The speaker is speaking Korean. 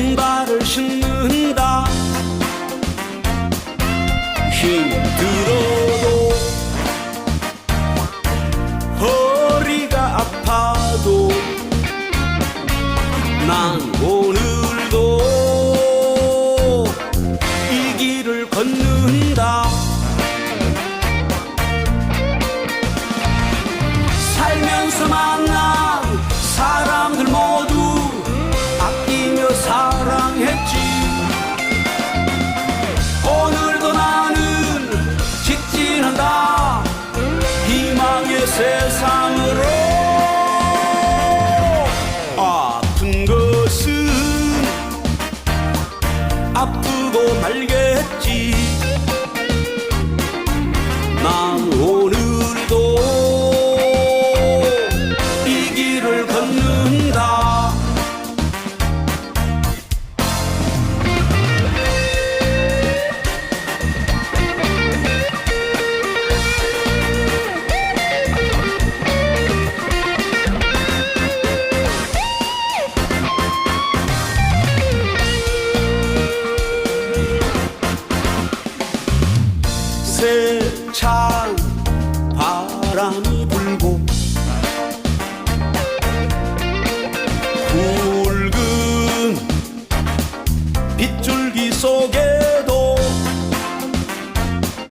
신발을 신는다 힘들어도 허리가 아파도 난 오. says hi. 세찬 바람이 불고 붉은 빗줄기 속에